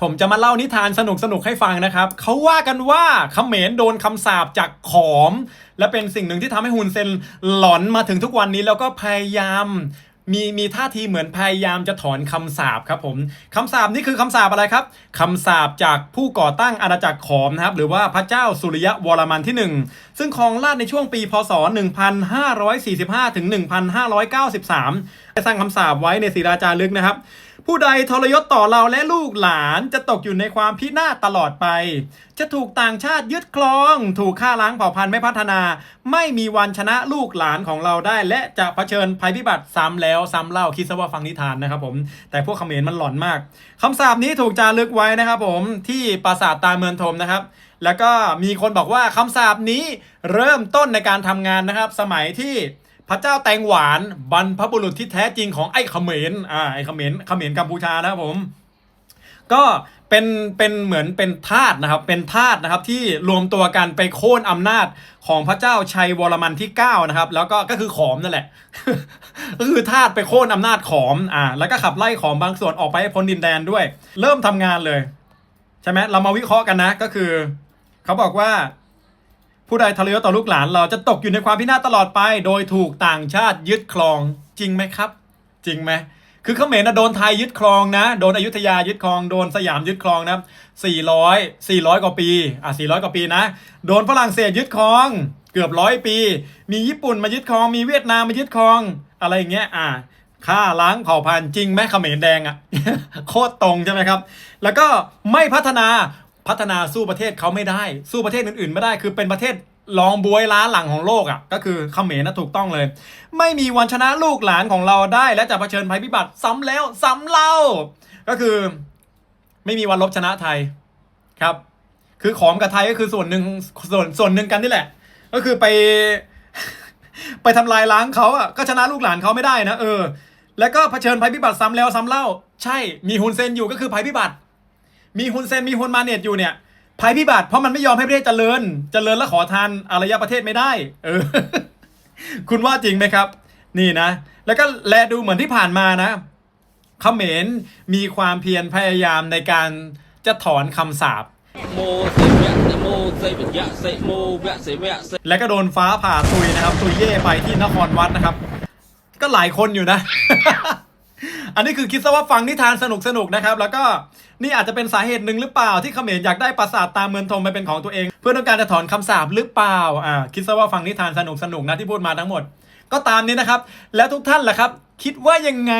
ผมจะมาเล่านิทานสนุกสนุกๆให้ฟังนะครับ เขาว่ากันว่าเขมรโดนคำสาปจากขอม และเป็นสิ่งหนึ่งที่ทำให้ฮุนเซนหลอนมาถึงทุกวันนี้แล้วก็พยายามมีมีท่าทีเหมือนพยายามจะถอนคำสาปครับผมคำสาปนี่คือคำสาปอะไรครับคำสาปจากผู้ก่อตั้งอาณาจักรขอมนะครับ หรือว่าพระเจ้าสุริยะวรมันที่หนึ่งซึ่งครองราชในช่วงปีพศ 1545 ถึง 1593ได้สร้างคำสาปไว้ในศิลาจารึกนะครับ ผู้ใดทรยศต่อเราและลูกหลานจะตกอยู่ในความพินาศตลอดไป จะถูกต่างชาติยึดครอง ถูกฆ่าล้างเผ่าพันธุ์ไม่พัฒนา ไม่มีวันชนะลูกหลานของเราได้ และจะเผชิญภัยพิบัติซ้ำแล้วซ้ำเล่าคิดซะว่าฟังนิทานนะครับผมแต่พวกเขมรมันหลอนมากคำสาปนี้ถูกจารึกไว้นะครับผมที่ปราสาทตาเมืองทมนะครับ แล้วก็มีคนบอกว่าคำสาปนี้เริ่มต้นในการทำงานนะครับ สมัยที่ พระเจ้าแตงหวานบรรพบุรุษที่แท้จริงของไอ้เขมรอ่าไอ้เขมรเขมรกัมพูชานะครับผมก็เป็นเป็นเหมือนเป็นทาสนะครับ เป็นทาสนะครับที่รวมตัวกันไปโค่นอำนาจของพระเจ้าชัยวรมันที่9นะครับ แล้วก็ก็คือขอมนั่นแหละ ก็คือทาสไปโค่นอำนาจขอมอ่าแล้วก็ขับไล่ขอมบางส่วนออกไปพ้นดินแดนด้วย เริ่มทำงานเลย ใช่ไหมเรามาวิเคราะห์กันนะก็คือ เขาบอกว่า ผู้ใดทรยศต่อลูกหลานเราจะตกอยู่ในความพินาศตลอดไป โดยถูกต่างชาติยึดครองจริงไหมครับ จริงไหมคือเขมรนะโดนไทยยึดครองนะ โดนอยุธยายึดครองโดนสยามยึดครองนะ400 400 กว่าปีอะ400 กว่าปีนะ โดนฝรั่งเศสยึดครอง เกือบร้อยปี มีญี่ปุ่นมายึดครอง มีเวียดนามมายึดครอง อะไรอย่างเงี้ยอะฆ่าล้างเผ่าพันธุ์จริงไหมเขมรแดงอะโคตรตรงใช่ไหมครับ แล้วก็ไม่พัฒนา พัฒนาสู้ประเทศเขาไม่ได้ สู้ประเทศอื่นๆไม่ได้คือเป็นประเทศรองบวยล้าหลังของโลกอะก็คือเขมรนะถูกต้องเลย ไม่มีวันชนะลูกหลานของเราได้ และจะเผชิญภัยพิบัติซ้ำแล้วซ้ำเล่า ก็คือ ไม่มีวันลบชนะไทยครับ คือขอมกับไทยก็คือส่วนหนึ่งส่วนส่วนหนึ่งกันนี่แหละ ก็คือไป ไปทำลายล้างเขาอะก็ชนะลูกหลานเขาไม่ได้นะเออ แล้วก็เผชิญภัยพิบัติซ้ำแล้วซ้ำเล่า ใช่มีฮุนเซนอยู่ก็คือภัยพิบัติ มีฮุนเซนมีฮุนมาเนตอยู่เนี่ยภัยพิบัติเพราะมันไม่ยอมให้ประเทศเจริญ เจริญและขอทานอารยประเทศไม่ได้ เออ คุณว่าจริงไหมครับ นี่นะ แล้วก็แลดูเหมือนที่ผ่านมานะเขมรมีความเพียรพยายามในการจะถอนคำสาปและก็โดนฟ้าผ่าตุยนะครับ ตุยเย่ไปที่นครวัดนะครับ ก็หลายคนอยู่นะ อันนี้คือคิดซะว่าฟังนิทานสนุกสนุกๆนะครับ แล้วก็นี่อาจจะเป็นสาเหตุหนึ่งหรือเปล่าที่เขมรอยากได้ปราสาทตามเมืองทมไปเป็นของตัวเอง เพื่อต้องการจะถอนคำสาปหรือเปล่าอ่าคิดซะว่าฟังนิทานสนุกสนุกๆนะที่พูดมาทั้งหมด ก็ตามนี้นะครับ แล้วทุกท่านล่ะครับ คิดว่ายังไง